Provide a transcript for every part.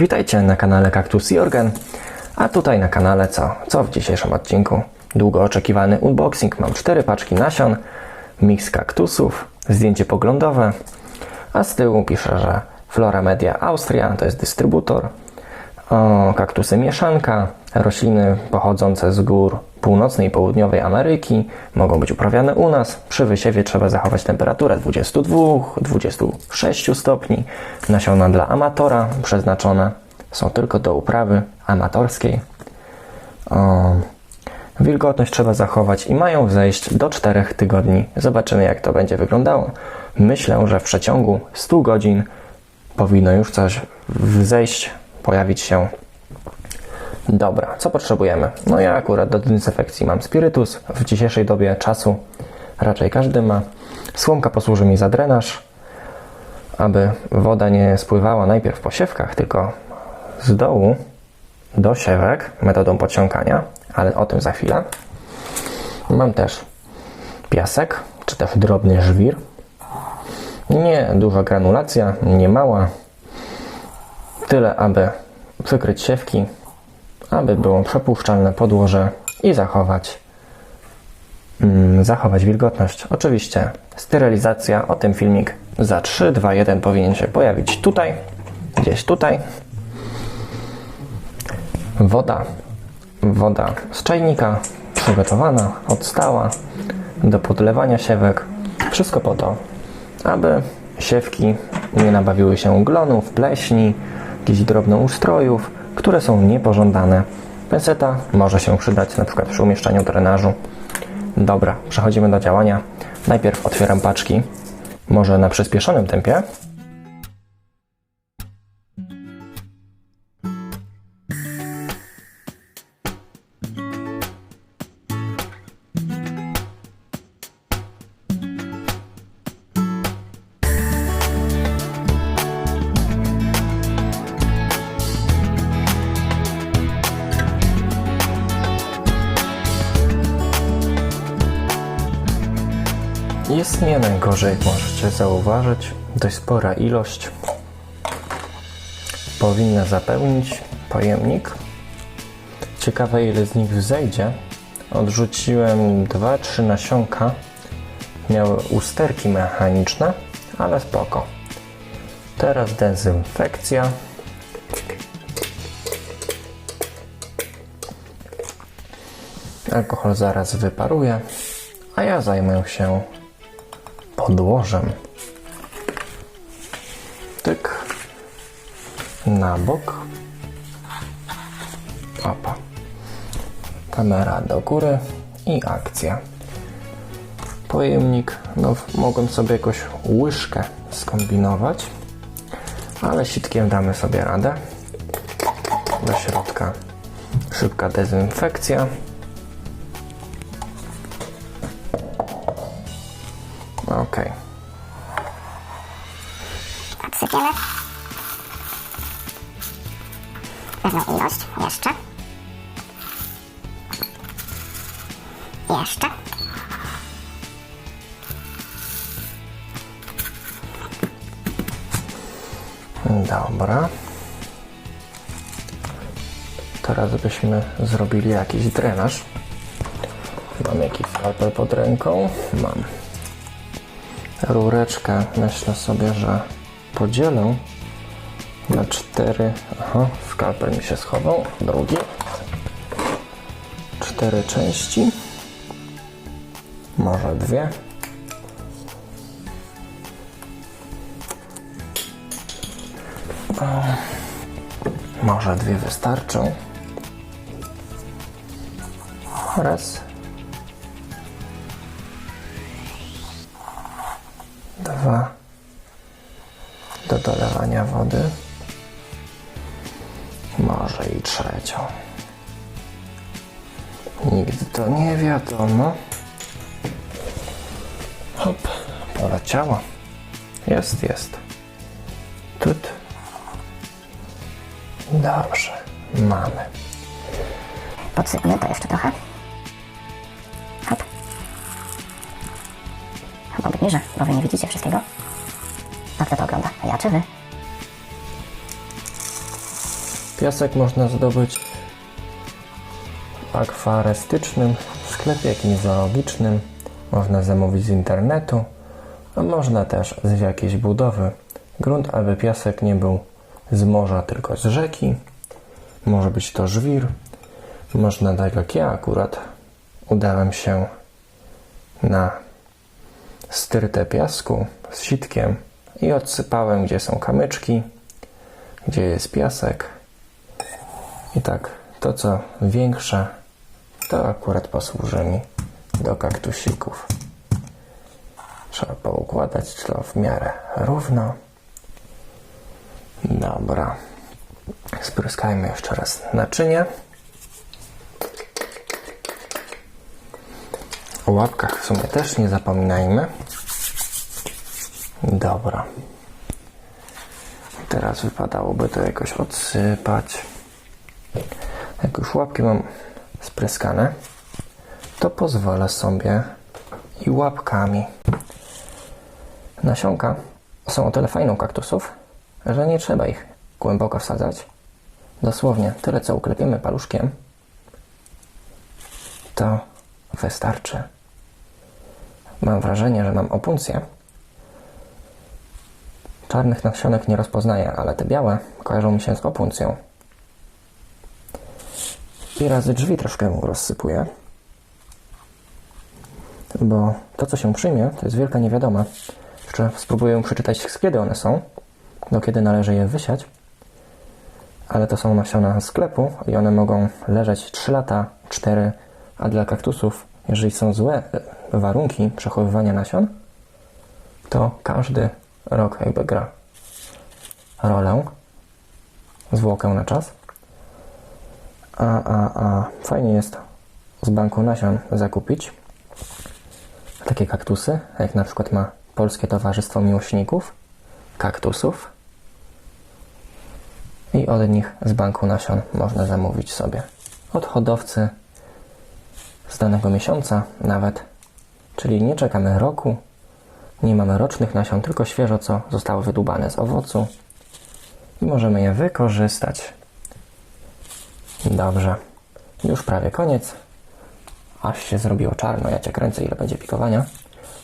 Witajcie na kanale Kaktus Jorgen, a tutaj na kanale co? Co w dzisiejszym odcinku? Długo oczekiwany unboxing. Mam cztery paczki nasion, miks kaktusów, zdjęcie poglądowe, a z tyłu pisze, że Flora Media Austria to jest dystrybutor, kaktusy mieszanka, rośliny pochodzące z gór północnej i południowej Ameryki mogą być uprawiane u nas. Przy wysiewie trzeba zachować temperaturę 22-26 stopni. Nasiona dla amatora przeznaczone są tylko do uprawy amatorskiej. O, wilgotność trzeba zachować i mają zejść do 4 tygodni. Zobaczymy jak to będzie wyglądało. Myślę, że w przeciągu 100 godzin powinno już coś zejść, pojawić się Dobra, co potrzebujemy? No ja akurat do dezynfekcji mam spirytus. W dzisiejszej dobie czasu raczej każdy ma. Słomka posłuży mi za drenaż, aby woda nie spływała najpierw po siewkach, tylko z dołu do siewek metodą podciągania, ale o tym za chwilę. Mam też piasek, czy też drobny żwir. Nie duża granulacja, nie mała. Tyle, aby wykryć siewki, aby było przepuszczalne podłoże i zachować, mm, zachować wilgotność. Oczywiście sterylizacja, o tym filmik za 3, 2, 1 powinien się pojawić tutaj, gdzieś tutaj. Woda, woda z czajnika przygotowana, odstała do podlewania siewek. Wszystko po to, aby siewki nie nabawiły się glonów, pleśni, jakichś drobnoustrojów, które są niepożądane. Penseta może się przydać przykład przy umieszczaniu drenażu. Dobra, przechodzimy do działania. Najpierw otwieram paczki, może na przyspieszonym tempie. Jest nie najgorzej, możecie zauważyć. Dość spora ilość. Powinna zapełnić pojemnik. Ciekawe ile z nich wzejdzie. Odrzuciłem 2-3 nasionka. Miały usterki mechaniczne, ale spoko. Teraz dezynfekcja. Alkohol zaraz wyparuje, a ja zajmę się podłożem. Tyk. Na bok. Opa. Kamera do góry i akcja. Pojemnik, no mogłem sobie jakoś łyżkę skombinować, ale sitkiem damy sobie radę. Do środka szybka dezynfekcja. Okej. Odsypiemy. Pewną ilość. Jeszcze. Jeszcze. Dobra. Teraz byśmy zrobili jakiś drenaż. Mam jakiś skalpel pod ręką? Mam. Rureczkę myślę sobie, że podzielę na cztery. Aha, skalpel mi się schował. Drugi. Cztery części. Może dwie. Może dwie wystarczą. Raz. Do dolewania wody. Może i trzecią. Nigdy to nie wiadomo. Hop, poleciało. Jest, jest. Tut. Dobrze, mamy. Podsypmy to jeszcze trochę. Niżej, bo wy nie widzicie wszystkiego. A kto to ogląda? Ja czy wy? Piasek można zdobyć w akwarystycznym sklepie jakimś zoologicznym. Można zamówić z internetu, a można też z jakiejś budowy. Grunt, aby piasek nie był z morza, tylko z rzeki. Może być to żwir. Można tak jak ja akurat udałem się na styrtę piasku z sitkiem i odsypałem, gdzie są kamyczki, gdzie jest piasek. I tak, to co większe, to akurat posłuży mi do kaktusików. Trzeba poukładać to w miarę równo. Dobra. Spryskajmy jeszcze raz naczynie. O łapkach w sumie też nie zapominajmy. Dobra. Teraz wypadałoby to jakoś odsypać. Jak już łapki mam spryskane, to pozwolę sobie i łapkami. Nasionka są o tyle fajną kaktusów, że nie trzeba ich głęboko wsadzać. Dosłownie tyle, co uklepiemy paluszkiem, to wystarczy. Mam wrażenie, że mam opuncję. Czarnych nasionek nie rozpoznaję, ale te białe kojarzą mi się z opuncją. I razy drzwi troszkę rozsypuję. Bo to, co się przyjmie, to jest wielka niewiadoma. Jeszcze spróbuję przeczytać, kiedy one są, do kiedy należy je wysiać. Ale to są nasiona sklepu i one mogą leżeć 3 lata, 4, a dla kaktusów, jeżeli są złe warunki przechowywania nasion, to każdy rok jakby gra rolę, zwłokę na czas. A, a, a fajnie jest z banku nasion zakupić takie kaktusy, jak na przykład ma Polskie Towarzystwo Miłośników Kaktusów. I od nich z banku nasion można zamówić sobie od hodowcy z danego miesiąca nawet. Czyli nie czekamy roku, nie mamy rocznych nasion, tylko świeżo co zostało wydłubane z owocu i możemy je wykorzystać. Dobrze, już prawie koniec. Aż się zrobiło czarno, ja cię kręcę, ile będzie pikowania.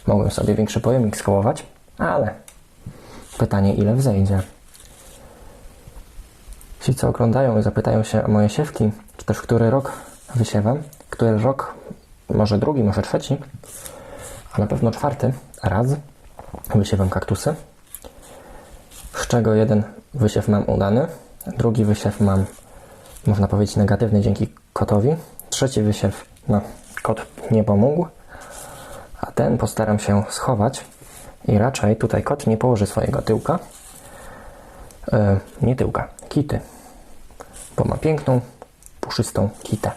Mogłem sobie większy pojemnik skołować, ale pytanie, ile wzejdzie. Ci, co oglądają i zapytają się o moje siewki, czy też który rok wysiewam, który rok, może drugi, może trzeci, a na pewno czwarty. Raz. Wysiewam kaktusy, z czego jeden wysiew mam udany, drugi wysiew mam, można powiedzieć, negatywny dzięki kotowi, trzeci wysiew, no, kot nie pomógł, a ten postaram się schować. I raczej tutaj kot nie położy swojego tyłka, e, nie tyłka, kity, bo ma piękną, puszystą kitę,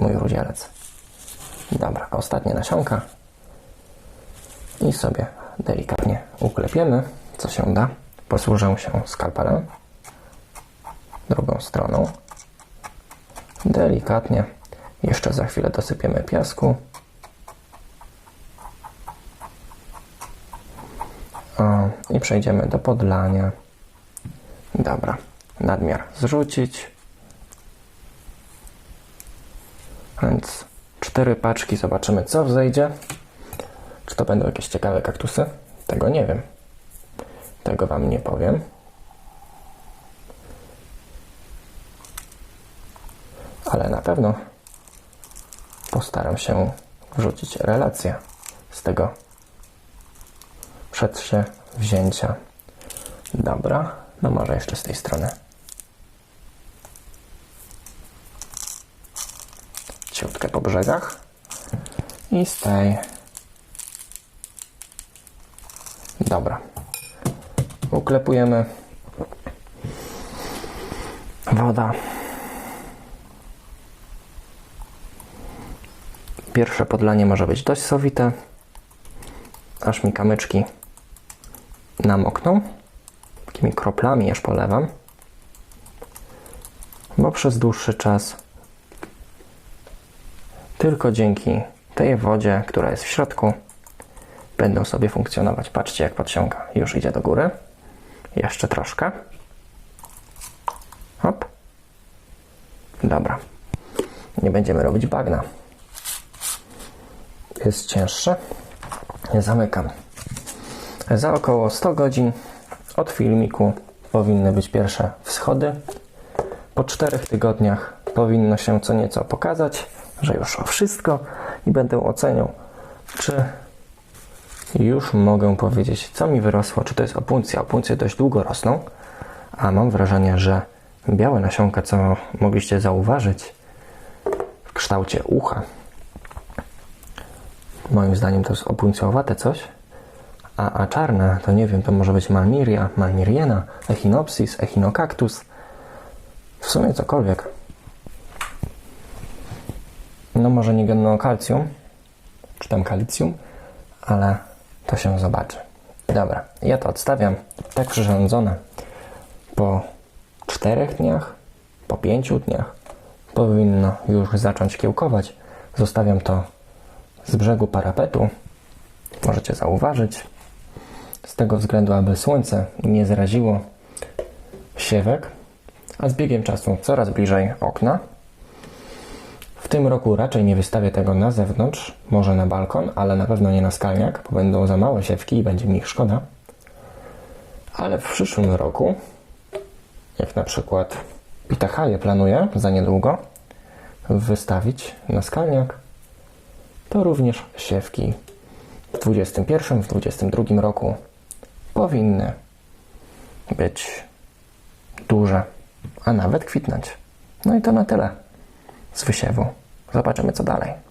mój rudzielec. Dobra, ostatnia nasionka i sobie delikatnie uklepiemy, co się da. Posłużę się skalpelem drugą stroną. Delikatnie jeszcze za chwilę dosypiemy piasku. O, I przejdziemy do podlania. Dobra, nadmiar zrzucić. Więc cztery paczki, zobaczymy co wzejdzie. Czy to będą jakieś ciekawe kaktusy? Tego nie wiem. Tego Wam nie powiem. Ale na pewno postaram się wrzucić relację z tego przedsięwzięcia. Dobra, no może jeszcze z tej strony. Ciutkę po brzegach i z tej. Dobra. Uklepujemy. Woda. Pierwsze podlanie może być dość sowite, aż mi kamyczki namokną. Takimi kroplami aż polewam, bo przez dłuższy czas tylko dzięki tej wodzie, która jest w środku, będą sobie funkcjonować. Patrzcie, jak podsiąka. Już idzie do góry. Jeszcze troszkę. Hop. nie będziemy robić bagna. Jest cięższe. Zamykam. Za około 100 godzin od filmiku powinny być pierwsze wschody. Po czterech tygodniach powinno się co nieco pokazać, że już o wszystko i będę oceniał, czy już mogę powiedzieć, co mi wyrosło, czy to jest opuncja. Opuncje dość długo rosną, a mam wrażenie, że białe nasionka, co mogliście zauważyć, w kształcie ucha. Moim zdaniem to jest opuncjowate coś, a, a czarne to nie wiem, to może być malmiria, malmiriena, echinopsis, echinocactus, w sumie cokolwiek. No może nie genokalcium, czy tam kalicjum, ale to się zobaczy. Dobra, ja to odstawiam tak przyrządzone. Po czterech dniach, po pięciu dniach powinno już zacząć kiełkować. Zostawiam to z brzegu parapetu. Możecie zauważyć. Z tego względu, aby słońce nie zraziło siewek, a z biegiem czasu coraz bliżej okna. Tym roku raczej nie wystawię tego na zewnątrz, może na balkon, ale na pewno nie na skalniak, bo będą za małe siewki i będzie mi ich szkoda. Ale w przyszłym roku, jak na przykład Pitachaje planuję za niedługo wystawić na skalniak, to również siewki w 21, w 22 roku powinny być duże, a nawet kwitnąć. No i to na tyle z wysiewu. Zobaczymy co dalej.